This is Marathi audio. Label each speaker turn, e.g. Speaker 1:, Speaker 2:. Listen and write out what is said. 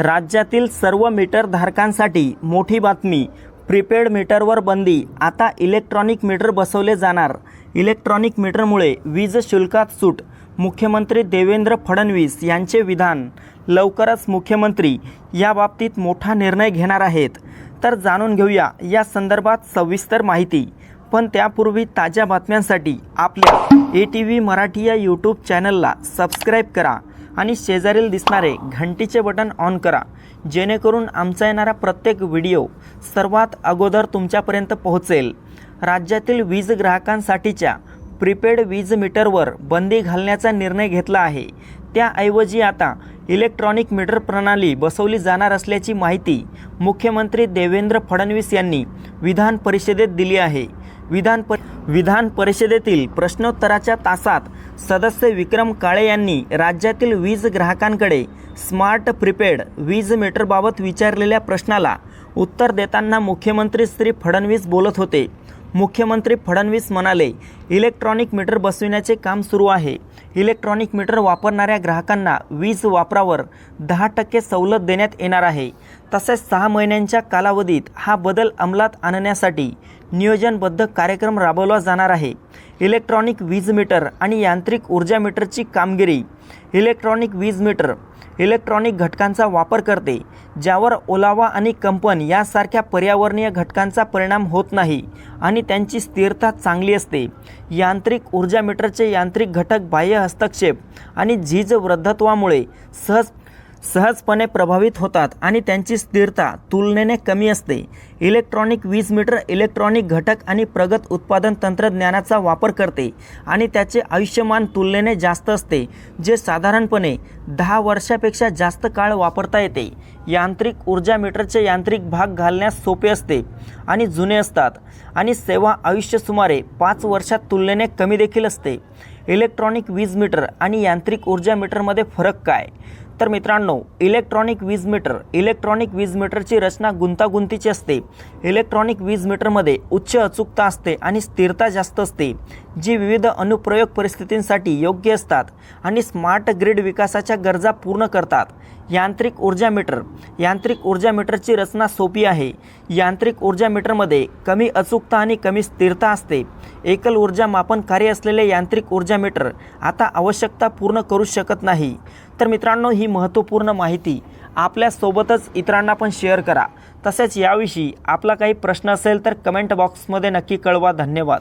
Speaker 1: राज्यातील सर्व मीटरधारकांसाठी मोठी बातमी. प्रीपेड मीटरवर बंदी. आता इलेक्ट्रॉनिक मीटर बसवले जाणार. इलेक्ट्रॉनिक मीटरमुळे वीज शुल्कात सूट. मुख्यमंत्री देवेंद्र फडणवीस यांचे विधान. लवकरच मुख्यमंत्री याबाबतीत मोठा निर्णय घेणार आहेत. तर जाणून घेऊया या संदर्भात सविस्तर माहिती. पण त्यापूर्वी ताज्या बातम्यांसाठी आपल्या ए टी व्ही मराठी या यूट्यूब चॅनलला सबस्क्राईब करा. आणि शेजारील दिसणारे घंटीचे बटन ऑन करा. जेणेकरून आमचा येणारा प्रत्येक व्हिडिओ सर्वात अगोदर तुमच्यापर्यंत पोहोचेल. राज्यातील वीज ग्राहकांसाठीच्या प्रीपेड वीज मीटरवर बंदी घालण्याचा निर्णय घेतला आहे. त्याऐवजी आता इलेक्ट्रॉनिक मीटर प्रणाली बसवली जाणार असल्याची माहिती मुख्यमंत्री देवेंद्र फडणवीस यांनी विधान परिषदेत दिली आहे. विधान पर विधान परिषदेतील प्रश्नोत्तराच्या तासात सदस्य विक्रम काळे यांनी राज्यातील वीज ग्राहकांकडे स्मार्ट प्रीपेड वीज मीटरबाबत विचारलेल्या प्रश्नाला उत्तर देताना मुख्यमंत्री श्री फडणवीस बोलत होते. मुख्यमंत्री फडणवीस म्हणाले इलेक्ट्रॉनिक मीटर बसविण्याचे काम सुरू आहे. इलेक्ट्रॉनिक मीटर वापरणाऱ्या ग्राहकांना वीज वापरावर दहा टक्के सवलत देण्यात येणार आहे. तसेच सहा महिन्यांच्या कालावधीत हा बदल अंमलात आणण्यासाठी नियोजनबद्ध कार्यक्रम राबवला जाणार आहे. इलेक्ट्रॉनिक वीज मीटर आणि यांत्रिक ऊर्जा मीटरची कामगिरी. इलेक्ट्रॉनिक वीज मीटर इलेक्ट्रॉनिक घटकांचा वापर करते ज्यावर ओलावा आणि कंपन यासारख्या पर्यावरणीय घटकांचा परिणाम होत नाही आणि त्यांची स्थिरता चांगली असते. यांत्रिक ऊर्जा मीटरचे यांत्रिक घटक बाह्य हस्तक्षेप आणि झीज वृद्धत्वामुळे सहज सहजपणे प्रभावित होतात आणि त्यांची स्थिरता तुलनेने कमी असते. इलेक्ट्रॉनिक वीज मीटर इलेक्ट्रॉनिक घटक आणि प्रगत उत्पादन तंत्रज्ञानाचा वापर करते आणि त्याचे आयुष्यमान तुलनेने जास्त असते जे साधारणपणे दहा वर्षापेक्षा जास्त काळ वापरता येते. यांत्रिक ऊर्जा मीटरचे यांत्रिक भाग घालण्यास सोपे असते आणि जुने असतात आणि सेवा आयुष्य सुमारे पाच वर्षात तुलनेने कमी देखील असते. इलेक्ट्रॉनिक वीज मीटर आणि यांत्रिक ऊर्जा मीटरमध्ये फरक काय? तर मित्रांनो इलेक्ट्रॉनिक वीज मीटर इलेक्ट्रॉनिक वीज मीटरची रचना गुंतागुंतीची असते. इलेक्ट्रॉनिक वीज मीटरमध्ये उच्च अचूकता असते आणि स्थिरता जास्त असते. जी विविध अनुप्रयोग परिस्थितींसाठी योग्य असतात आणि स्मार्ट ग्रिड विकासाच्या गरजा पूर्ण करतात. यांत्रिक ऊर्जा मीटर. यांत्रिक ऊर्जा मीटरची रचना सोपी आहे. यांत्रिक ऊर्जा मीटरमध्ये कमी अचूकता आणि कमी स्थिरता असते. एकल ऊर्जा मापन कार्य असलेले यांत्रिक ऊर्जा मीटर आता आवश्यकता पूर्ण करू शकत नाही. तर मित्रांनो ही महत्त्वपूर्ण माहिती आपल्यासोबतच इतरांना पण शेअर करा. तसेच याविषयी आपला काही प्रश्न असेल तर कमेंट बॉक्समध्ये नक्की कळवा. धन्यवाद.